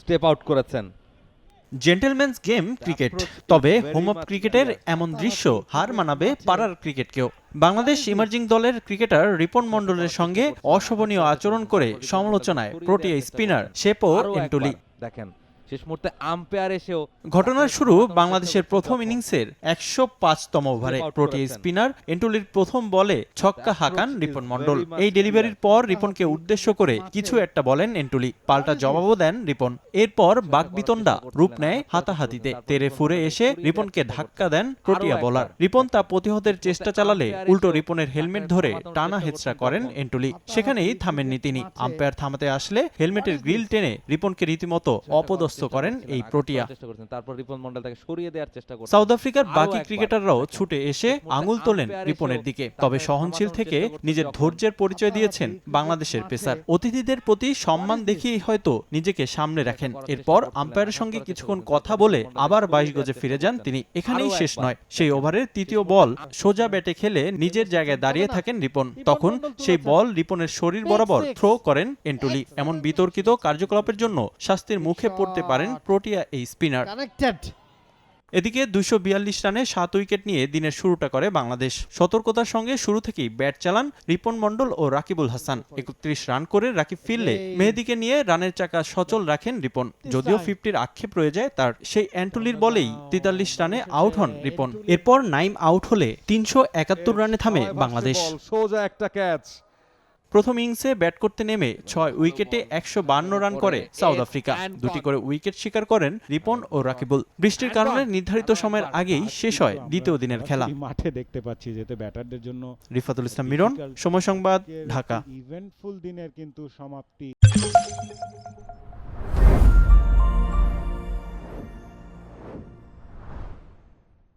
Step out করেছেন। Gentleman's game cricket তবে home of ক্রিকেটের এমন দৃশ্য হার মানাবে পাড়ার ক্রিকেটকেও বাংলাদেশ ইমার্জিং দলের ক্রিকেটার রিপন মন্ডলের সঙ্গে অশোভনীয় আচরণ করে সমালোচনায় প্রোটিয়া স্পিনার শেপো এন্টুলি। দেখেন। শেষ মুহূর্তে আম্পায়ার এসেও ঘটনার শুরু বাংলাদেশের প্রথম ইনিংসের একশো পাঁচতম ওভারে প্রোটিয়া স্পিনার এন্টুলির প্রথম বলে ছক্কা হাঁকান রিপন মণ্ডল। এই ডেলিভারির পর রিপনকে উদ্দেশ্য করে কিছু একটা বলেন এন্টুলি। পাল্টা জবাবও দেন রিপন। এরপর বাকবিতণ্ডা রূপ নেয় হাতাহাতিতে। তেরে ফুরে এসে রিপনকে ধাক্কা দেন প্রোটিয়া বলার। রিপন তা প্রতিহতের চেষ্টা চালালে উল্টো রিপনের হেলমেট ধরে টানা হেচড়া করেন এন্টুলি। সেখানেই থামেননি তিনি। আম্পায়ার থামাতে আসলে হেলমেটের গ্রিল টেনে রিপনকে রীতিমতো অপদস্থ করেন এই প্রোটিয়া। তারপর রিপন মন্ডল তাকে সরিয়ে দেওয়ার চেষ্টা করছেন সাউথ আফ্রিকার বাকি ক্রিকেটাররাও ছুটে এসে আঙুল তোলেন রিপনের দিকে। তবে সহনশীল থেকে নিজের ধৈর্যের পরিচয় দিয়েছেন বাংলাদেশের পেসার। অতিথিদের প্রতি সম্মান দেখিয়ে হয়তো নিজেকে সামনে রাখেন। এরপর আম্পায়ারের সঙ্গে কিছুক্ষণ কথা বলে আবার বাইশ গজে ফিরে যান তিনি। এখানেই শেষ নয়। সেই ওভারের তৃতীয় বল সোজা ব্যাটে খেলে নিজের জায়গায় দাঁড়িয়ে থাকেন রিপন। তখন সেই বল রিপনের শরীর বরাবর থ্রো করেন এন্টুলি। এমন বিতর্কিত কার্যকলাপের জন্য শাস্তির মুখে পড়তে পারেন প্রোটিয়া এই স্পিনার। এদিকে দুইশো বিয়াল্লিশ রানে সাত উইকেট নিয়ে দিনের শুরুটা করে বাংলাদেশ। সতর্কতার সঙ্গে শুরু থেকেই ব্যাট চালান রিপন মণ্ডল ও রাকিবুল হাসান। একত্রিশ রান করে রাকিব ফিরলে মেহেদিকে নিয়ে রানের চাকা সচল রাখেন রিপন। যদিও ফিফটির আক্ষেপ রয়ে যায় তার সেই অ্যান্টুলির বলেই তেতাল্লিশ রানে আউট হন রিপন। এরপর নাইম আউট হলে তিনশো একাত্তর রানে থামে বাংলাদেশ। সোজা একটা ক্যাচ। প্রথম ইনিংসে ব্যাট করতে নেমে ছয় উইকেটে একশো রান করে সাউথ আফ্রিকা। দুটি করে উইকেট শিকার করেন রিপন ও রাকিবুল। বৃষ্টির কারণে নির্ধারিত সময়ের আগেই শেষ হয় দ্বিতীয় দিনের খেলা। মাঠে দেখতে পাচ্ছি যেতে ব্যাটারদের জন্য রিফাতুল ইসলাম মিরন সময় সংবাদ ঢাকা। ইভেন্টফুল দিনের কিন্তু সমাপ্তি।